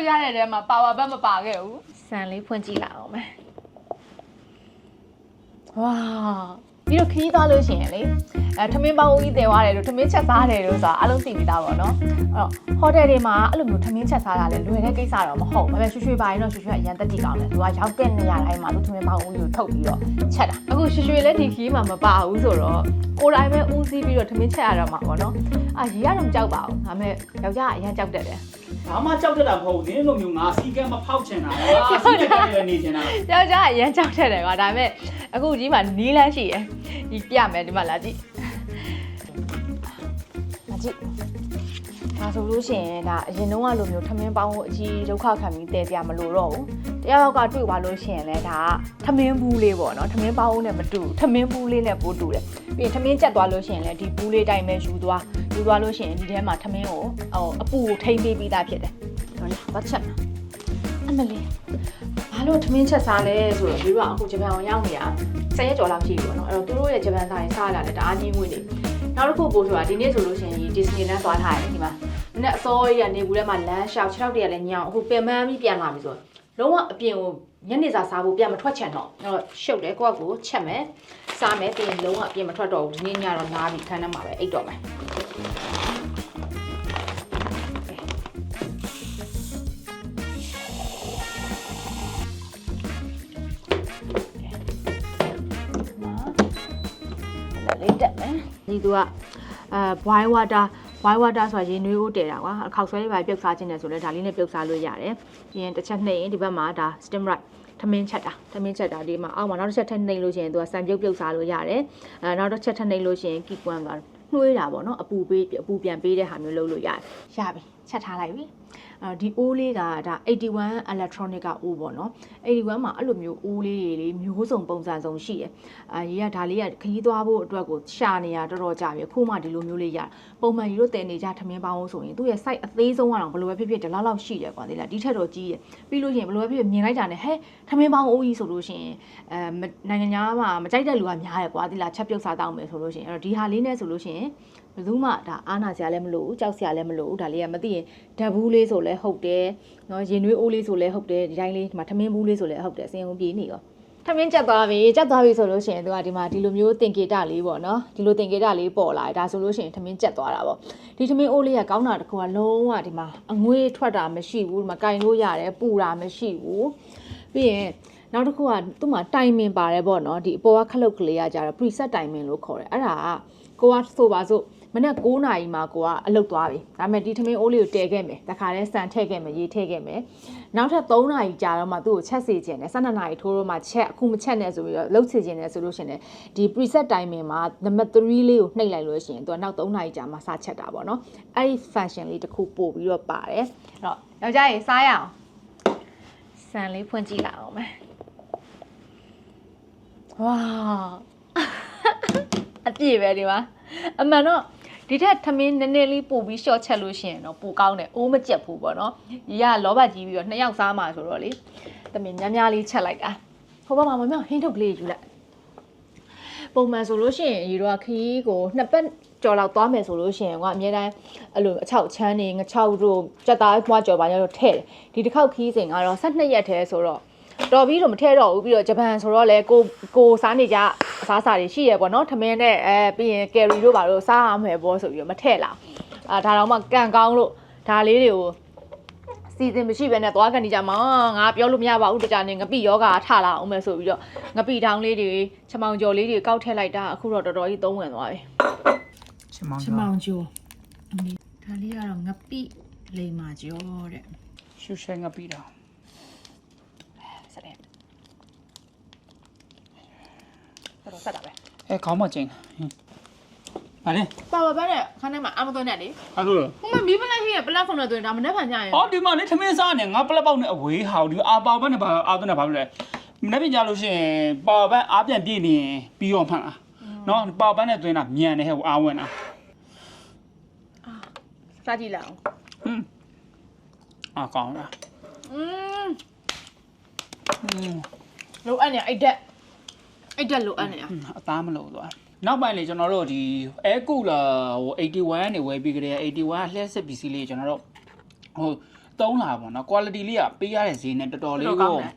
တို့ရတဲ့တဲမှာပါဝါဘတ်မပါခဲ့ဘူးဆန်လေးဖွင့်ကြည့်လိုက်အောင်မယ်ဝါပြီးတော့ခီးသွားလို့ရှိရင်လေအဲထမင်းပေါင်းဦးကြီးတည်သွားတယ်လို့ထမင်းချက်စားတယ်လို့ဆိုတာအလုံးသိပြီးသားပေါ့နော်အဲ့တော့ဟိုတယ်တွေမှာအဲ့လိုမျိုးထမင်းချက်စားတာလည်းလွယ်တဲ့ကိစ္စတော့မဟုတ်ဘူးဒါပေမဲ့ရွှေရွှေပါရင်တော့ရွှေရွှေအရန်တက်ကြည့်ကောင်းတယ်သူကရောက်တဲ့နေရာတိုင်းမှာသူထမင်းပေါင်းဦးကြီးကိုထုတ်ပြီးတော့ချက်တာအခုရွှေရွှေလည်းဒီခီးမှာမပါဘူးဆိုတော့ကိုယ်တိုင်ပဲဦးစီးပြီးတော့ထမင်းချက်ရတော့မှာပေါ့နော်အာရီကတော့မကြောက်ပါဘူးဒါပေမဲ့ယောက်ျားကအရန်ကြောက်တတ်တယ် ဘာမှကြောက်တတ်တာမဟုတ်ဘူးဒီလိုမျိုးငါစီကံမဖောက်ချင်တာငါစီကံလည်းနေချင်တာယောက်ျားကအရန်ကြောက်တတ်တယ်ကွာဒါပေမဲ့အခုဒီမှာနီးလန်းရှိရယ်ဒီပြမယ်ဒီမှာလာကြည့်လာကြည့်ဒါဆိုလို့ရှိရင်ဒါအရင်တုန်းကလိုမျိုးထမင်းပေါင်းကိုအကြီးဒုက္ခခံပြီးတည်ပြမလို့တော့ဘူး တယောက်ယောက်ကတွေ့သွားလို့ရှိရင်လည်းဒါကထမင်းဘူးလေးပေါ့နော်ထမင်းပေါင်းနဲ့မတူဘူးထမင်းဘူးလေးနဲ့ပို့တူတယ်ပြီးရင်ထမင်းချက်သွားလို့ရှိရင်လည်းဒီဘူးလေးတိုင်းပဲယူသွားယူသွားလို့ရှိရင်ဒီထဲမှာထမင်းကိုဟိုအပူကိုထိမ့်ပေးပြီးသားဖြစ်တယ်ဟောလာဘာချက်မှာအမလေးဘာလို့ထမင်းချက်စားလဲဆိုတော့ဒီကအခုဂျပန်ကိုရောက်နေတာဆယ်ရက်ကျော်လောက်ရှိပြီပေါ့နော်အဲ့တော့သူတို့ရဲ့ဂျပန်စားရင်စားလာတယ်တအားကြီးငွေနေနောက်တစ်ခုပို့ဆိုတာဒီနေ့ဆိုလို့ရှိရင်ဒီ Disney လမ်းသွားထားတယ်ဒီမှာနက်အစောကြီးကနေဘူးထဲမှာလမ်းလျှောက်6တရက်လည်းညောင်းအခုပင်မန်းပြီးပြန်လာပြီဆိုတော့ လုံးဝအပြင်ကိုညနေစာစားဖို့ပြန်မထွက်ချင်တော့အဲ့တော့ရှုပ်တယ်ကိုယ့်ကိုချက်မယ်စားမယ်ပြီးရင်လုံးဝအပြင်မထွက်တော့ဘူးဒီနေ့ညတော့နားပြီးခန်းထဲမှာပဲအိတ်တော့မယ်လေးတက်မယ်ဒီသူကအဲ boil water boil water ဆိုတာရေနွေးဦးတည်တာကွာအခောက်ဆွဲလေးပါပြုတ်စားခြင်းတယ်ဆိုလဲဒါလေးနဲ့ပြုတ်စားလို့ရတယ်ပြီးရင်တစ်ချက်နှိပ်ရင်ဒီဘက်မှာဒါ steam right ထမင်းချက်တာထမင်းချက်တာဒီမှာအောက်မှာနောက်တစ်ချက်ထပ်နှိပ်လို့ရှိရင်သူကစံပြုတ်ပြုတ်စားလို့ရတယ်အဲနောက်တစ်ချက်ထပ်နှိပ်လို့ရှိရင်ကီကွမ်ကနှွေးတာပေါ့နော်အပူပေးအပူပြန်ပေးတဲ့ဟာမျိုးလုပ်လို့ရတယ်ရပြီ ချက်ထားလိုက်ပြီအဲဒီအိုးလေးကဒါ81 electronic ကအိုးပေါ့နော်81မှာအဲ့လိုမျိုးအိုးလေးတွေလေးမျိုးစုံပုံစံစုံရှိတယ်အာရေကဒါလေးကခရီးသွားဖို့အတွက်ကိုရှာနေတာတော်တော်ကြာပြီခုမှဒီလိုမျိုးလေးရပုံမှန်ယူလို့တင်နေကြထမင်းပေါင်းလို့ဆိုရင်သူ့ရဲ့ site အသေးဆုံးကတော့ဘယ်လိုပဲဖြစ်ဖြစ်ဒီလောက်လောက်ရှိတယ်ကွာဒီလားဒီထက်တော့ကြီးတယ်ပြီးလို့ရှိရင်ဘယ်လိုပဲဖြစ်ဖြစ်မြင်လိုက်တာနဲ့ဟဲ့ထမင်းပေါင်းအိုးကြီးဆိုလို့ရှိရင်အဲနိုင်ငံသားမှာမကြိုက်တဲ့လူကများတယ်ကွာဒီလားချက်ပြုတ်စားတောင်းမယ်ဆိုလို့ရှိရင်အဲ့တော့ဒီဟာလေးနဲ့ဆိုလို့ရှိရင် ဘယ်သူမှဒါအားနာစရာလည်းမလိုဘူးကြောက်စရာလည်းမလိုဘူးဒါလေးကမသိရင်ဓာတ်ဘူးလေးဆိုလဲဟုတ်တယ်နော်ရင်နွေးအိုးလေးဆိုလဲဟုတ်တယ်ဒီတိုင်းလေးဒီမှာထမင်းဘူးလေးဆိုလဲဟုတ်တယ်အစင်ုံပြေးနေရောထမင်းကြက်သွားပြီကြက်သွားပြီဆိုလို့ရှိရင်သူကဒီမှာဒီလိုမျိုးတင်ကေတလေးပေါ့နော်ဒီလိုတင်ကေတလေးပေါ်လာတယ်ဒါဆိုလို့ရှိရင်ထမင်းကြက်သွားတာပေါ့ဒီထမင်းအိုးလေးကကောင်းတာတစ်ခုကလုံးဝဒီမှာအငွေးထွက်တာမရှိဘူးဒီမှာကင်လို့ရတယ်ပူတာမရှိဘူးပြီးရင်နောက်တစ်ခုကသူ့မှာတိုင်မင်ပါတယ်ပေါ့နော်ဒီအပေါ်ကခလုတ်ကလေးကကြတော့ preset တိုင်မင်လို့ခေါ်တယ်အဲ့ဒါကကိုကဆိုပါစို့ မနေ့9နာရီမှာကိုကအလုတ်သွားပြီဒါပေမဲ့ဒီထမင်းအိုးလေးကိုတဲခဲ့မယ်တခါလဲစံထည့်ခဲ့မယ်ရေးထည့်ခဲ့မယ်နောက်ထပ်3နာရီကြာတော့မှသူ့ကိုချက်စေခြင်းနဲ့12နာရီထိုးတော့မှချက်အခုမချက်နဲ့ဆိုပြီးတော့လှုပ်စေခြင်းနဲ့ဆိုလို့ရှိရင်ဒီ preset timing မှာ number 3လေးကိုနှိပ်လိုက်လို့ရှိရင်သူကနောက်3နာရီကြာမှစချက်တာပေါ့နော်အဲ့ဒီ function လေးတစ်ခုပို့ပြီးတော့ပါတယ်အဲ့တော့ယောက်ျားရေစားရအောင်ဆန်လေးဖွင့်ကြည့်လိုက်အောင်မယ်ဝါအပြည့်ပဲဒီမှာအမှန်တော့ ဒီထက်ထမင်းနည်းနည်းလေးပို့ပြီး short ချက်လို့ရှိရင်တော့ပိုကောင်းတယ်အိုးမကြက်ဘူးပေါ့နော်ဒီကလောဘကြီးပြီးတော့နှစ်ယောက်စားမှာဆိုတော့လေတမင်များများလေးချက်လိုက်တာဟိုဘက်မှာမမောင်ဟင်းထုတ်ကလေးယူလိုက်ပုံမှန်ဆိုလို့ရှိရင်ရေတော့ခီးကိုနှစ်ပတ်ကြော်လောက်သွားမယ်ဆိုလို့ရှိရင်ကအများတိုင်းအဲ့လိုအချောက်ချမ်းနေငချောက်တို့ကြက်သားမွားကြော်ပါရတော့ထဲ့တယ်ဒီတစ်ခေါက်ခီးစဉ်ကတော့12ရက်တည်းဆိုတော့ တော်ပြီးတော့မထဲတော့ဘူးပြီးတော့ဂျပန်ဆိုတော့လေကိုကိုစားနေကြအစားအစာတွေရှိရပေါ့နော်ထမင်းနဲ့အဲပြီးရင်ကယ်ရီတို့ပါတော့စားရမယ်ပေါ့ဆိုပြီးတော့မထဲ့လာအာဒါတော့မှကန်ကောင်းလို့ဒါလေးတွေကိုစီစဉ်မရှိဘဲနဲ့သွားကန်နေကြမှာငါပြောလို့မရပါဘူးတကြနေငပိယောဂါထလာအောင်မယ်ဆိုပြီးတော့ငပိတောင်းလေးတွေချမောင်ကျော်လေးတွေကောက်ထည့်လိုက်တာအခုတော့တော်တော်ကြီးသုံးဝင်သွားပြီချင်မောင်ချမောင်ကျော်အမေဒါလေးကတော့ငပိလိမ္မာကျော်တဲ့ရှူရှဲငါပြီးတော့ ဆက်တယ် တော်ဆက်တာပဲ အဲခေါင်းမကျင်းဟာလေ ပါပါပါနဲ့ခန်းထဲမှာအမသွင်းနဲ့လေ အဲ့လို ဟိုမှာမီးပလိုက်ရှိရပလက်ဖုန်းနဲ့သွင်းဒါမနေ့ကညရင် အော်ဒီမှာလေထမင်းစားနေငါပလက်ပေါက်နဲ့အဝေးဟာဒီအာပါဘတ်နဲ့ဘာအာသွနဲ့ဘာလို့လဲမနေ့ပြန်ကြလို့ရှိရင်ပါဘတ်အားပြန်ပြည့်နေရင်ပြီးတော့မှန်လားနော်ပါဘတ်နဲ့သွင်းတာမြန်တယ်ဟဲ့ဟိုအားဝင်တာ စားကြည့်လိုက်အောင် ဟွန်းအာကောင်းလား อืม อืม လိုအပ်နေအိတ်တက် အိတ်တက်လိုအပ်နေအသားမလို့သွားနောက်ပိုင်းလေကျွန်တော်တို့ဒီအဲကူလာဟို81ကနေဝယ်ပြီးကြတဲ့81ကလှည့်စစ်ပစ္စည်းလေးကျွန်တော်တို့ဟိုသုံးလာပေါ့နော် quality လေးကပေးရတဲ့ဈေးနဲ့တော်တော်လေးတော်တော်ကောကိုင်း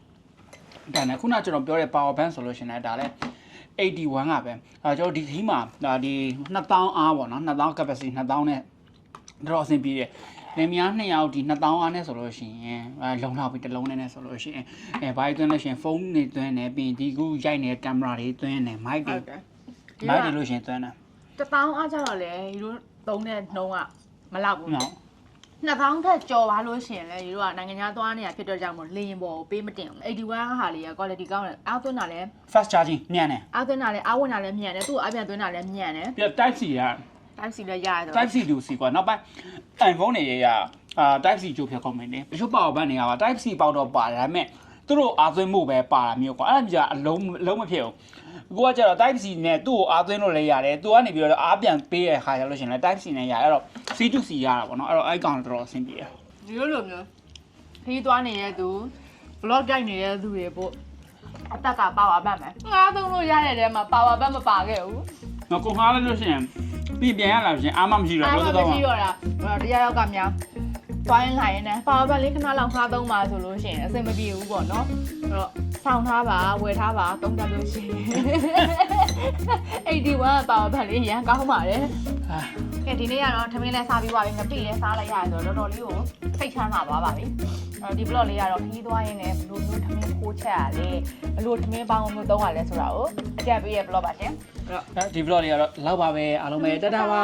တယ်ဒါနဲ့ခုနကျွန်တော်ပြောတဲ့ power bank ဆိုလို့ရှိရင်လည်းဒါလည်း81ကပဲအဲကျွန်တော်ဒီခီးမှာဒါဒီ2000အားပေါ့နော်2000 capacity 2000နဲ့တော်တော်အဆင်ပြေတယ် လင်မယားနှစ်ယောက်ဒီ2000အားနဲ့ဆိုလို့ရှိရင်အဲလုံလောက်ပြီတစ်လုံးနဲ့နဲ့ဆိုလို့ရှိရင်အဲဘာကြီးသွင်းလို့ရှိရင်ဖုန်းနေသွင်းနေပြီးရင်ဒီခုရိုက်နေတဲ့ကင်မရာတွေသွင်းနေ mic တွေဟုတ်တယ်ဒီမိုကက်တွေလို့ရှရင်သွင်းတာတပေါင်းအားကြတော့လေဒီလိုသုံးတဲ့နှုံးကမလောက်ဘူးနော်နှစ်ပေါင်းထက်ကြော်ပါလို့ရှိရင်လေဒီလိုကနိုင်ငံခြားသွားနေတာဖြစ်တော့ကြောင့်မို့လေရင်ပေါ်ကိုပေးမတင်ဘူး81ဟာလေးက quality ကောင်းတယ်အားသွင်းတာလည်း fast charging မြန်တယ်အားသွင်းတာလည်းအားဝင်တာလည်းမြန်တယ်သူ့ကိုအပြန်သွင်းတာလည်းမြန်တယ်ပြီးတော့ type C က type C လည်းရရတော့ type C တူ C กว่าနောက်ပိုင်း iPhone တွေရအာ type C ကြိုးဖြတ်ကောင်းမယ်နေတချို့ပေါက်ဘန်းတွေကပါ type C ပေါက်တော့ပါတယ်ဒါပေမဲ့သူတို့အားသွင်းမှုပဲပါတာမျိုးကွာအဲ့ဒါကြီးကအလုံးအလုံးမဖြစ်ဘူးကိုကကျတော့ type C နဲ့သူ့ကိုအားသွင်းလို့လည်းရတယ်သူကနေပြီးတော့အားပြန်ပေးရခါရလို့ရှရင်လည်း type C နဲ့ရအဲ့တော့ C to C ရတာပေါ့နော်အဲ့တော့အဲ့ကောင်တော်တော်အဆင်ပြေတယ် ဒီလိုလိုမျိုးခီးသွားနေတဲ့သူ vlog တိုက်နေတဲ့သူတွေပို့အတက်ကပါဝါပတ်မယ်ငါသုံးလို့ရတဲ့တဲမှာပါဝါပတ်မပါခဲ့ဘူး နော်ကိုငှားလိုက်လို့ရှရင် ပြီးပြန်ရလာလို့ရှရင်အားမမရှိတော့အားဘူးမတော့ မရှိတော့တာတရားရောက်ကများ သွားရင်လာရင်လည်းပါဝါပတ်လေးခဏလောက်ခါသုံးပါဆိုလို့ရှိရင်အဆင်မပြေဘူးပေါ့နော်အဲ့တော့ဆောင်းထားပါဝယ်ထားပါသုံးတတ်လို့ရှိရင်81ပါဝါပတ်လေးရန်ကောင်းပါတယ်အာကဲဒီနေ့ကတော့ထမင်းလဲစားပြီးသွားပြီငပိလဲစားလိုက်ရတယ်ဆိုတော့တော်တော်လေးကိုစိတ်ချမ်းသာသွားပါပြီအဲ့တော့ဒီ vlog လေးကတော့ခီးသွားရင်းနဲ့ဘလို့မျိုးထမင်းခိုးချက်ရလဲဘလို့ထမင်းပေါင်းမျိုးသုံးရလဲဆိုတာကိုအကြံပေးရ vlog ပါရှင်အဲ့တော့ဒီ vlog လေးကတော့လောက်ပါပဲအားလုံးပဲတတ်တာပါ